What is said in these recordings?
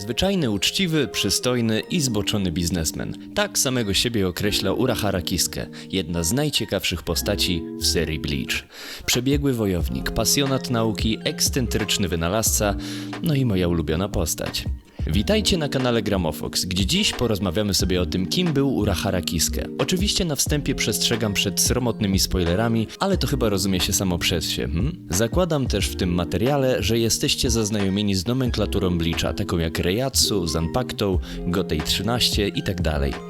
Zwyczajny, uczciwy, przystojny i zboczony biznesmen. Tak samego siebie określa Urahara Kisuke, jedna z najciekawszych postaci w serii Bleach. Przebiegły wojownik, pasjonat nauki, ekscentryczny wynalazca, no i moja ulubiona postać. Witajcie na kanale Gramofox, gdzie dziś porozmawiamy sobie o tym, kim był Urahara Kisuke. Oczywiście na wstępie przestrzegam przed sromotnymi spoilerami, ale to chyba rozumie się samo przez się. Hmm? Zakładam też w tym materiale, że jesteście zaznajomieni z nomenklaturą Bleacha, taką jak Reiatsu, Zanpakuto, Gotei 13 i tak.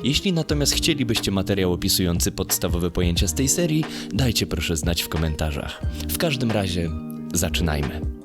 Jeśli natomiast chcielibyście materiał opisujący podstawowe pojęcia z tej serii, dajcie proszę znać w komentarzach. W każdym razie, zaczynajmy.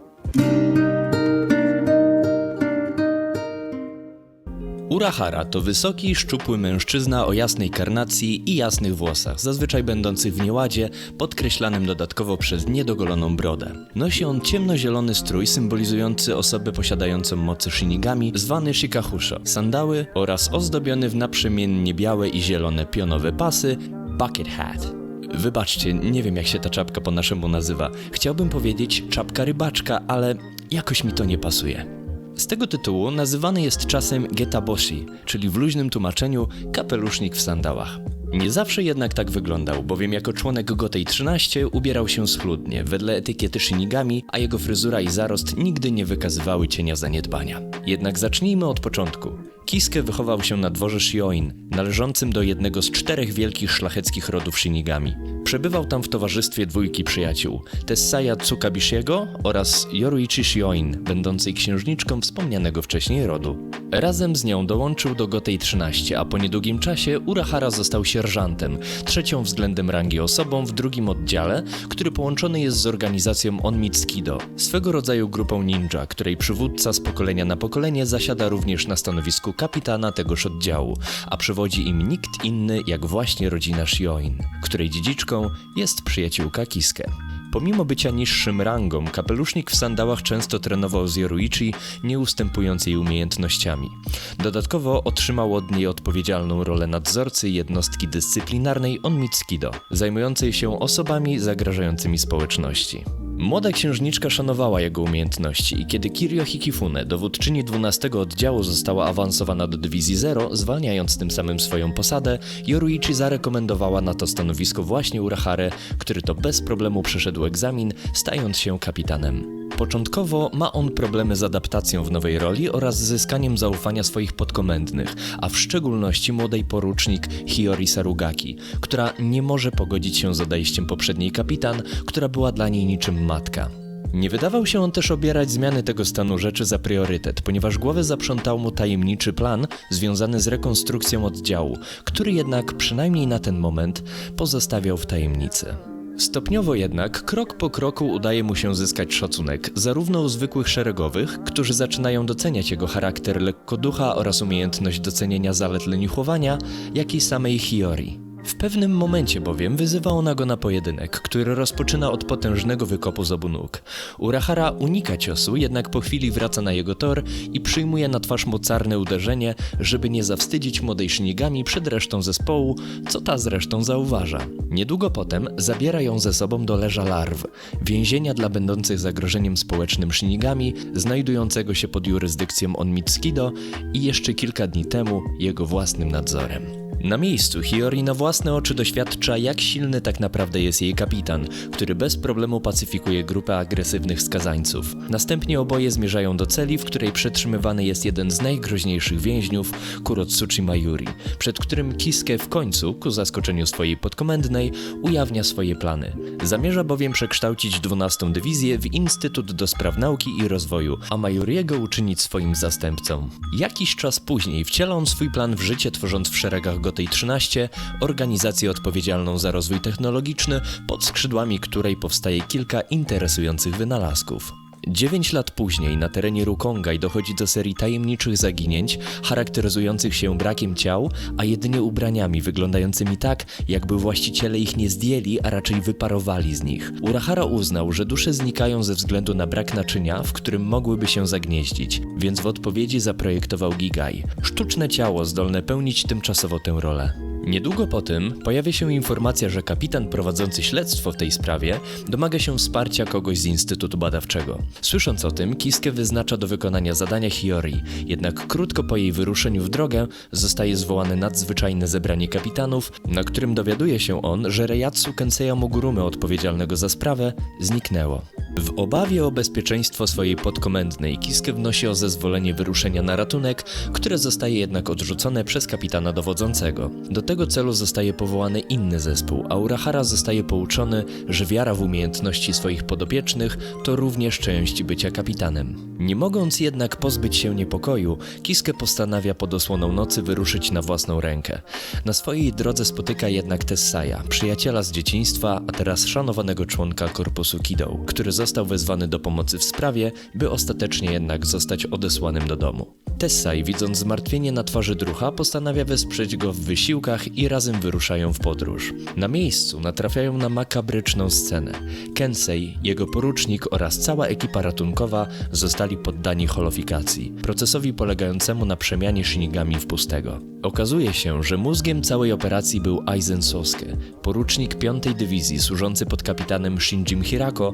Urahara to wysoki, szczupły mężczyzna o jasnej karnacji i jasnych włosach, zazwyczaj będących w nieładzie, podkreślanym dodatkowo przez niedogoloną brodę. Nosi on ciemnozielony strój symbolizujący osobę posiadającą mocy shinigami, zwany shikahusho, sandały oraz ozdobiony w naprzemiennie białe i zielone pionowe pasy bucket hat. Wybaczcie, nie wiem jak się ta czapka po naszemu nazywa. Chciałbym powiedzieć czapka rybaczka, ale jakoś mi to nie pasuje. Z tego tytułu nazywany jest czasem getaboshi, czyli w luźnym tłumaczeniu kapelusznik w sandałach. Nie zawsze jednak tak wyglądał, bowiem jako członek Gotei 13 ubierał się schludnie, wedle etykiety Shinigami, a jego fryzura i zarost nigdy nie wykazywały cienia zaniedbania. Jednak zacznijmy od początku. Kisuke wychował się na dworze Shioin, należącym do jednego z czterech wielkich szlacheckich rodów Shinigami. Przebywał tam w towarzystwie dwójki przyjaciół, Tessaya Tsukabishiego oraz Yoruichi Shioin, będącej księżniczką wspomnianego wcześniej rodu. Razem z nią dołączył do Gotei 13, a po niedługim czasie Urahara został sierżantem, trzecią względem rangi osobą w drugim oddziale, który połączony jest z organizacją Onmitsukido, swego rodzaju grupą ninja, której przywódca z pokolenia na pokolenie zasiada również na stanowisku kapitana tegoż oddziału, a przewodzi im nikt inny jak właśnie rodzina Shioin, której dziedziczką jest przyjaciółka Kisuke. Pomimo bycia niższym rangą, kapelusznik w sandałach często trenował z Yoruichi, nie ustępując jej umiejętnościami. Dodatkowo otrzymał od niej odpowiedzialną rolę nadzorcy jednostki dyscyplinarnej Onmitsukido, zajmującej się osobami zagrażającymi społeczności. Młoda księżniczka szanowała jego umiejętności i kiedy Kirio Hikifune, dowódczyni 12 oddziału, została awansowana do dywizji 0, zwalniając tym samym swoją posadę, Yoruichi zarekomendowała na to stanowisko właśnie Urahare, który to bez problemu przeszedł egzamin, stając się kapitanem. Początkowo ma on problemy z adaptacją w nowej roli oraz zyskaniem zaufania swoich podkomendnych, a w szczególności młodej porucznik Hiyori Sarugaki, która nie może pogodzić się z odejściem poprzedniej kapitan, która była dla niej niczym matka. Nie wydawał się on też obierać zmiany tego stanu rzeczy za priorytet, ponieważ głowę zaprzątał mu tajemniczy plan związany z rekonstrukcją oddziału, który jednak przynajmniej na ten moment pozostawiał w tajemnicy. Stopniowo jednak, krok po kroku udaje mu się zyskać szacunek, zarówno u zwykłych szeregowych, którzy zaczynają doceniać jego charakter lekkoducha oraz umiejętność docenienia zalet leniuchowania, jak i samej Hiyori. W pewnym momencie bowiem wyzywa ona go na pojedynek, który rozpoczyna od potężnego wykopu z obu nóg. Urahara unika ciosu, jednak po chwili wraca na jego tor i przyjmuje na twarz mocarne uderzenie, żeby nie zawstydzić młodej Shinigami przed resztą zespołu, co ta zresztą zauważa. Niedługo potem zabiera ją ze sobą do leża larw, więzienia dla będących zagrożeniem społecznym Shinigami, znajdującego się pod jurysdykcją Onmitsukido i jeszcze kilka dni temu jego własnym nadzorem. Na miejscu Hiyori na własne oczy doświadcza, jak silny tak naprawdę jest jej kapitan, który bez problemu pacyfikuje grupę agresywnych skazańców. Następnie oboje zmierzają do celi, w której przetrzymywany jest jeden z najgroźniejszych więźniów, Kurotsuchi Mayuri, przed którym Kisuke w końcu, ku zaskoczeniu swojej podkomendnej, ujawnia swoje plany. Zamierza bowiem przekształcić 12 dywizję w Instytut do Spraw Nauki i Rozwoju, a Mayuriego uczynić swoim zastępcą. Jakiś czas później wciela on swój plan w życie, tworząc w szeregach Gotei 13 organizację odpowiedzialną za rozwój technologiczny, pod skrzydłami której powstaje kilka interesujących wynalazków. Dziewięć lat później na terenie Rukongai dochodzi do serii tajemniczych zaginięć, charakteryzujących się brakiem ciał, a jedynie ubraniami wyglądającymi tak, jakby właściciele ich nie zdjęli, a raczej wyparowali z nich. Urahara uznał, że dusze znikają ze względu na brak naczynia, w którym mogłyby się zagnieździć, więc w odpowiedzi zaprojektował Gigai, sztuczne ciało zdolne pełnić tymczasowo tę rolę. Niedługo po tym pojawia się informacja, że kapitan prowadzący śledztwo w tej sprawie domaga się wsparcia kogoś z Instytutu Badawczego. Słysząc o tym, Kiske wyznacza do wykonania zadania Hiyori, jednak krótko po jej wyruszeniu w drogę zostaje zwołane nadzwyczajne zebranie kapitanów, na którym dowiaduje się on, że Reiatsu Kenseya Mogurumy odpowiedzialnego za sprawę zniknęło. W obawie o bezpieczeństwo swojej podkomendnej Kiske wnosi o zezwolenie wyruszenia na ratunek, które zostaje jednak odrzucone przez kapitana dowodzącego. Do tego celu zostaje powołany inny zespół, a Urahara zostaje pouczony, że wiara w umiejętności swoich podopiecznych to również część bycia kapitanem. Nie mogąc jednak pozbyć się niepokoju, Kiske postanawia pod osłoną nocy wyruszyć na własną rękę. Na swojej drodze spotyka jednak Tessaja, przyjaciela z dzieciństwa, a teraz szanowanego członka korpusu Kido, który został wezwany do pomocy w sprawie, by ostatecznie jednak zostać odesłanym do domu. Tessaj, widząc zmartwienie na twarzy drucha, postanawia wesprzeć go w wysiłkach i razem wyruszają w podróż. Na miejscu natrafiają na makabryczną scenę. Kensei, jego porucznik oraz cała ekipa ratunkowa zostali poddani holofikacji, procesowi polegającemu na przemianie Shinigami w pustego. Okazuje się, że mózgiem całej operacji był Aizen Sosuke, porucznik 5 dywizji służący pod kapitanem Shinjim Hirako,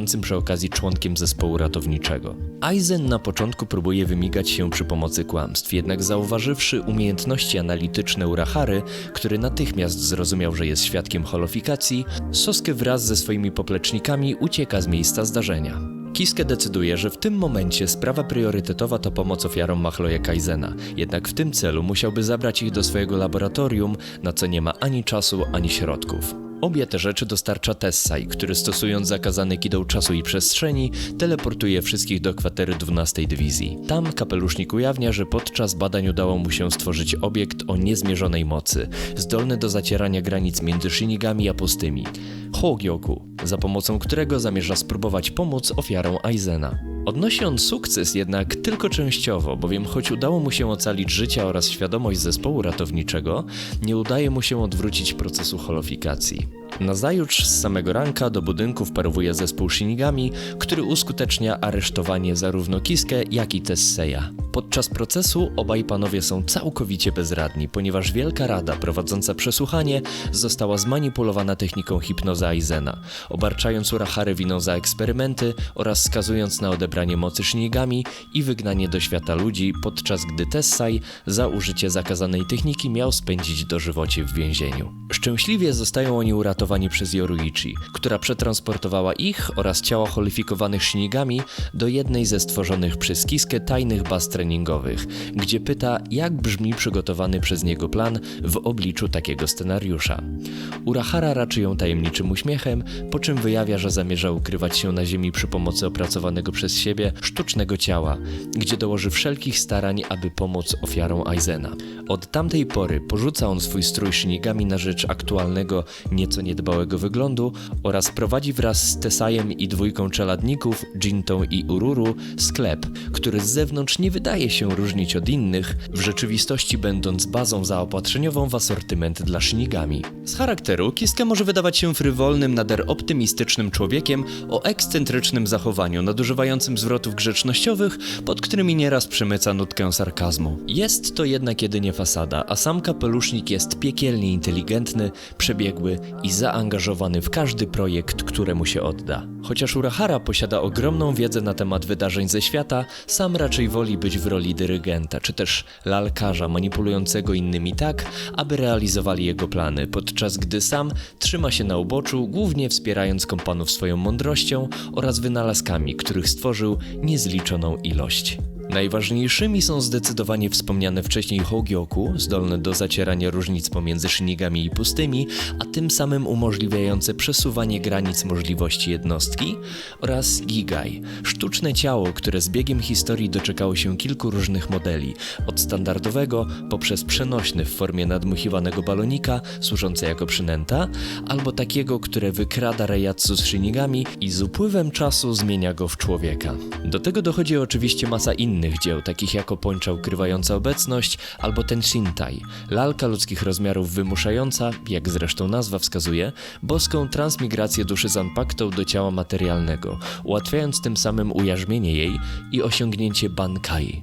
będącym przy okazji członkiem zespołu ratowniczego. Aizen na początku próbuje wymigać się przy pomocy kłamstw, jednak zauważywszy umiejętności analityczne Urahary, który natychmiast zrozumiał, że jest świadkiem holofikacji, Sosuke wraz ze swoimi poplecznikami ucieka z miejsca zdarzenia. Kiske decyduje, że w tym momencie sprawa priorytetowa to pomoc ofiarom Machloja Kaizena, jednak w tym celu musiałby zabrać ich do swojego laboratorium, na co nie ma ani czasu, ani środków. Obie te rzeczy dostarcza Tessai, który stosując zakazany kideł czasu i przestrzeni, teleportuje wszystkich do kwatery 12 Dywizji. Tam kapelusznik ujawnia, że podczas badań udało mu się stworzyć obiekt o niezmierzonej mocy, zdolny do zacierania granic między Shinigami a pustymi. Hogyoku, za pomocą którego zamierza spróbować pomóc ofiarom Aizena. Odnosi on sukces jednak tylko częściowo, bowiem choć udało mu się ocalić życia oraz świadomość zespołu ratowniczego, nie udaje mu się odwrócić procesu holofikacji. Nazajutrz z samego ranka do budynku wparowuje zespół Shinigami, który uskutecznia aresztowanie zarówno Kiske, jak i Tesseya. Podczas procesu obaj panowie są całkowicie bezradni, ponieważ Wielka Rada prowadząca przesłuchanie została zmanipulowana techniką hipnozy Aizena, obarczając Urahary winą za eksperymenty oraz skazując na odebranie mocy Shinigami i wygnanie do świata ludzi, podczas gdy Tessai za użycie zakazanej techniki miał spędzić dożywocie w więzieniu. Szczęśliwie zostają oni uratowani przez Yoruichi, która przetransportowała ich oraz ciała holifikowanych Shinigami do jednej ze stworzonych przez Kiskę tajnych baz treningowych, gdzie pyta, jak brzmi przygotowany przez niego plan w obliczu takiego scenariusza. Urahara raczy ją tajemniczym uśmiechem, po czym wyjawia, że zamierza ukrywać się na ziemi przy pomocy opracowanego przez siebie sztucznego ciała, gdzie dołoży wszelkich starań, aby pomóc ofiarom Aizena. Od tamtej pory porzuca on swój strój Shinigami na rzecz aktualnego, nieco niedbałego wyglądu oraz prowadzi wraz z Tesajem i dwójką czeladników, Jintą i Ururu, sklep, który z zewnątrz nie wydaje się różnić od innych, w rzeczywistości będąc bazą zaopatrzeniową w asortyment dla Shinigami. Z charakteru Kiske może wydawać się frywolnym, nader optymistycznym człowiekiem o ekscentrycznym zachowaniu, nadużywającym zwrotów grzecznościowych, pod którymi nieraz przemyca nutkę sarkazmu. Jest to jednak jedynie fasada, a sam kapelusznik jest piekielnie inteligentny, przebiegły i zaangażowany w każdy projekt, któremu się odda. Chociaż Urahara posiada ogromną wiedzę na temat wydarzeń ze świata, sam raczej woli być w roli dyrygenta, czy też lalkarza manipulującego innymi tak, aby realizowali jego plany, podczas gdy sam trzyma się na uboczu, głównie wspierając kompanów swoją mądrością oraz wynalazkami, których stworzył niezliczoną ilość. Najważniejszymi są zdecydowanie wspomniane wcześniej Hogyoku, zdolne do zacierania różnic pomiędzy Shinigami i pustymi, a tym samym umożliwiające przesuwanie granic możliwości jednostki, oraz Gigai, sztuczne ciało, które z biegiem historii doczekało się kilku różnych modeli, od standardowego poprzez przenośny w formie nadmuchiwanego balonika, służące jako przynęta, albo takiego, które wykrada Reiatsu z Shinigami i z upływem czasu zmienia go w człowieka. Do tego dochodzi oczywiście masa innych dzieł, takich jak opończa ukrywająca obecność albo ten Shintai, lalka ludzkich rozmiarów wymuszająca, jak zresztą nazwa wskazuje, boską transmigrację duszy Zanpaktą do ciała materialnego, ułatwiając tym samym ujarzmienie jej i osiągnięcie Bankai.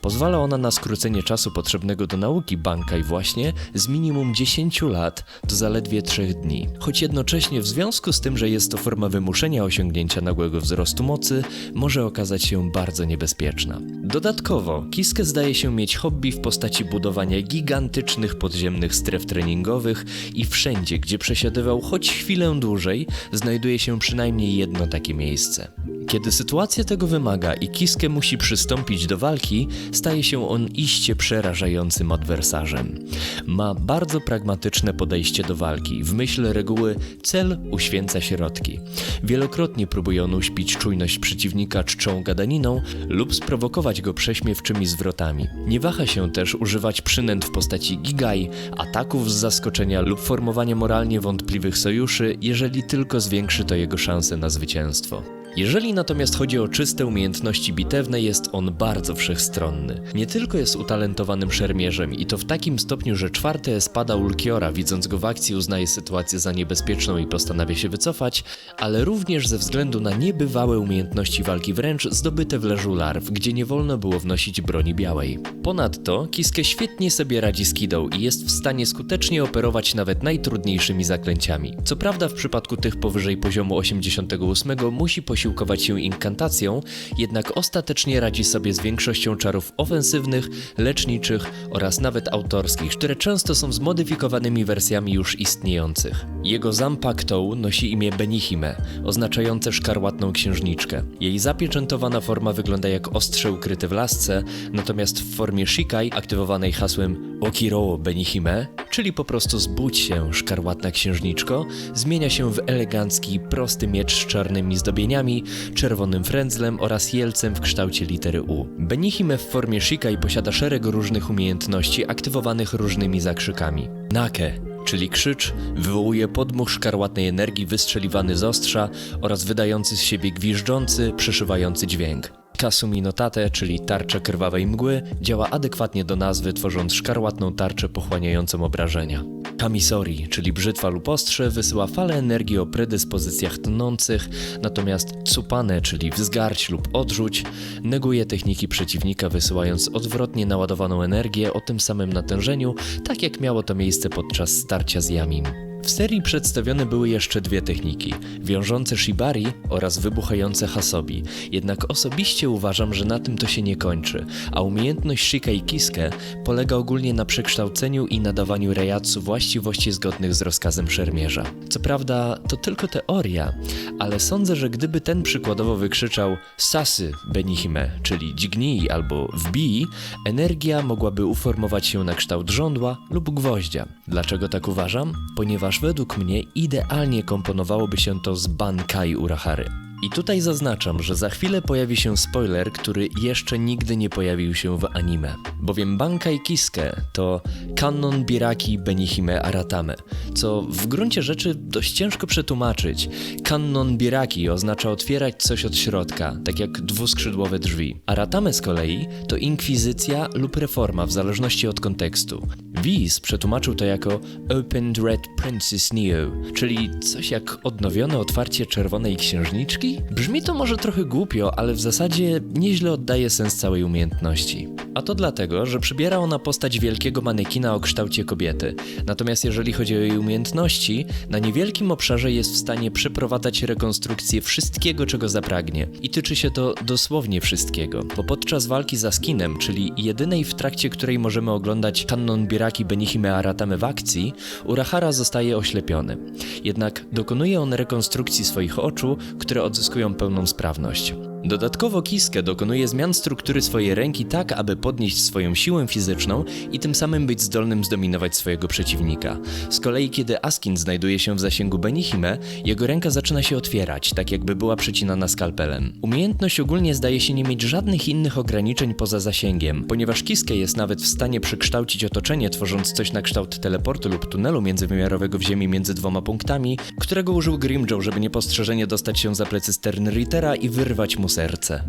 Pozwala ona na skrócenie czasu potrzebnego do nauki Bankaj właśnie z minimum 10 lat do zaledwie 3 dni. Choć jednocześnie w związku z tym, że jest to forma wymuszenia osiągnięcia nagłego wzrostu mocy, może okazać się bardzo niebezpieczna. Dodatkowo, Kiske zdaje się mieć hobby w postaci budowania gigantycznych podziemnych stref treningowych i wszędzie, gdzie przesiadywał choć chwilę dłużej, znajduje się przynajmniej jedno takie miejsce. Kiedy sytuacja tego wymaga i Kiske musi przystąpić do walki, staje się on iście przerażającym adwersarzem. Ma bardzo pragmatyczne podejście do walki, w myśl reguły cel uświęca środki. Wielokrotnie próbuje on uśpić czujność przeciwnika czczą gadaniną lub sprowokować go prześmiewczymi zwrotami. Nie waha się też używać przynęt w postaci gigaj, ataków z zaskoczenia lub formowania moralnie wątpliwych sojuszy, jeżeli tylko zwiększy to jego szanse na zwycięstwo. Jeżeli natomiast chodzi o czyste umiejętności bitewne, jest on bardzo wszechstronny. Nie tylko jest utalentowanym szermierzem i to w takim stopniu, że czwarte espada Ulkiora, widząc go w akcji, uznaje sytuację za niebezpieczną i postanawia się wycofać, ale również ze względu na niebywałe umiejętności walki wręcz zdobyte w leżu larw, gdzie nie wolno było wnosić broni białej. Ponadto Kiske świetnie sobie radzi z Kidą i jest w stanie skutecznie operować nawet najtrudniejszymi zaklęciami. Co prawda w przypadku tych powyżej poziomu 88 musi posiłkować się inkantacją, jednak ostatecznie radzi sobie z większością czarów ofensywnych, leczniczych oraz nawet autorskich, które często są zmodyfikowanymi wersjami już istniejących. Jego Zampaktou nosi imię Benihime, oznaczające szkarłatną księżniczkę. Jej zapieczętowana forma wygląda jak ostrze ukryte w lasce, natomiast w formie Shikai, aktywowanej hasłem Okiro Benihime, czyli po prostu zbudź się, szkarłatna księżniczko, zmienia się w elegancki, prosty miecz z czarnymi zdobieniami, czerwonym frędzlem oraz jelcem w kształcie litery U. Benihime w formie Shikai posiada szereg różnych umiejętności aktywowanych różnymi zakrzykami. Nake, czyli krzycz, wywołuje podmuch szkarłatnej energii wystrzeliwany z ostrza oraz wydający z siebie gwiżdżący, przeszywający dźwięk. Kasumi no Tate, czyli tarcza krwawej mgły, działa adekwatnie do nazwy, tworząc szkarłatną tarczę pochłaniającą obrażenia. Kamisori, czyli brzytwa lub ostrze, wysyła falę energii o predyspozycjach tnących, natomiast Tsupane, czyli wzgarć lub odrzuć, neguje techniki przeciwnika, wysyłając odwrotnie naładowaną energię o tym samym natężeniu, tak jak miało to miejsce podczas starcia z Yamim. W serii przedstawione były jeszcze dwie techniki: wiążące shibari oraz wybuchające hasobi. Jednak osobiście uważam, że na tym to się nie kończy, a umiejętność Shika i Kiske polega ogólnie na przekształceniu i nadawaniu Reiatsu właściwości zgodnych z rozkazem szermierza. Co prawda, to tylko teoria, ale sądzę, że gdyby ten przykładowo wykrzyczał Sasy Benihime, czyli dźgnij albo wbij, energia mogłaby uformować się na kształt żądła lub gwoździa. Dlaczego tak uważam? Ponieważ według mnie idealnie komponowałoby się to z Bankai Urahary. I tutaj zaznaczam, że za chwilę pojawi się spoiler, który jeszcze nigdy nie pojawił się w anime. Bowiem Bankai Kiske to Kannon Biraki Benihime Aratame, co w gruncie rzeczy dość ciężko przetłumaczyć. Kannon Biraki oznacza otwierać coś od środka, tak jak dwuskrzydłowe drzwi. Aratame z kolei to inkwizycja lub reforma w zależności od kontekstu. Wiz przetłumaczył to jako Opened Red Princess Neo, czyli coś jak odnowione otwarcie czerwonej księżniczki? Brzmi to może trochę głupio, ale w zasadzie nieźle oddaje sens całej umiejętności. A to dlatego, że przybiera ona postać wielkiego manekina o kształcie kobiety. Natomiast jeżeli chodzi o jej umiejętności, na niewielkim obszarze jest w stanie przeprowadzać rekonstrukcję wszystkiego, czego zapragnie. I tyczy się to dosłownie wszystkiego, bo podczas walki za skinem, czyli jedynej w trakcie której możemy oglądać Kannon Biraki Benihime Aratame w akcji, Urahara zostaje oślepiony. Jednak dokonuje on rekonstrukcji swoich oczu, które odzyskują pełną sprawność. Dodatkowo Kiske dokonuje zmian struktury swojej ręki tak, aby podnieść swoją siłę fizyczną i tym samym być zdolnym zdominować swojego przeciwnika. Z kolei kiedy Askin znajduje się w zasięgu Benihime, jego ręka zaczyna się otwierać, tak jakby była przecinana skalpelem. Umiejętność ogólnie zdaje się nie mieć żadnych innych ograniczeń poza zasięgiem, ponieważ Kiske jest nawet w stanie przekształcić otoczenie, tworząc coś na kształt teleportu lub tunelu międzywymiarowego w ziemi między dwoma punktami, którego użył Grimjow, żeby niepostrzeżenie dostać się za plecy Sternrittera i wyrwać mu serce.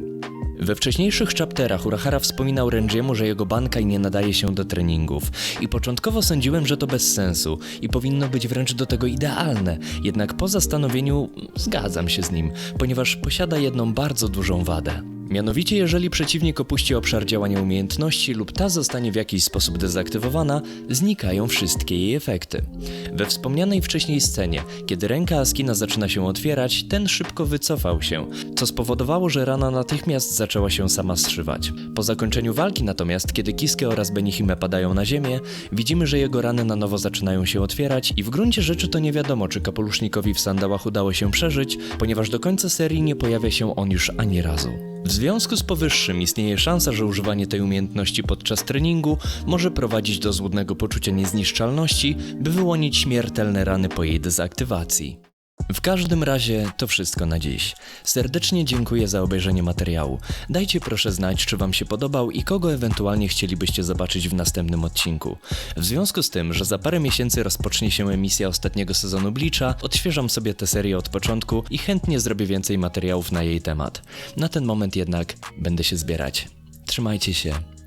We wcześniejszych chapterach Urahara wspominał Renjiemu, że jego bankaj nie nadaje się do treningów i początkowo sądziłem, że to bez sensu i powinno być wręcz do tego idealne, jednak po zastanowieniu zgadzam się z nim, ponieważ posiada jedną bardzo dużą wadę. Mianowicie, jeżeli przeciwnik opuści obszar działania umiejętności lub ta zostanie w jakiś sposób dezaktywowana, znikają wszystkie jej efekty. We wspomnianej wcześniej scenie, kiedy ręka Askina zaczyna się otwierać, ten szybko wycofał się, co spowodowało, że rana natychmiast zaczęła się sama zszywać. Po zakończeniu walki natomiast, kiedy Kiske oraz Benihime padają na ziemię, widzimy, że jego rany na nowo zaczynają się otwierać i w gruncie rzeczy to nie wiadomo, czy kapelusznikowi w sandałach udało się przeżyć, ponieważ do końca serii nie pojawia się on już ani razu. W związku z powyższym istnieje szansa, że używanie tej umiejętności podczas treningu może prowadzić do złudnego poczucia niezniszczalności, by wyłonić śmiertelne rany po jej dezaktywacji. W każdym razie to wszystko na dziś. Serdecznie dziękuję za obejrzenie materiału. Dajcie proszę znać, czy Wam się podobał i kogo ewentualnie chcielibyście zobaczyć w następnym odcinku. W związku z tym, że za parę miesięcy rozpocznie się emisja ostatniego sezonu Bleacha, odświeżam sobie tę serię od początku i chętnie zrobię więcej materiałów na jej temat. Na ten moment jednak będę się zbierać. Trzymajcie się.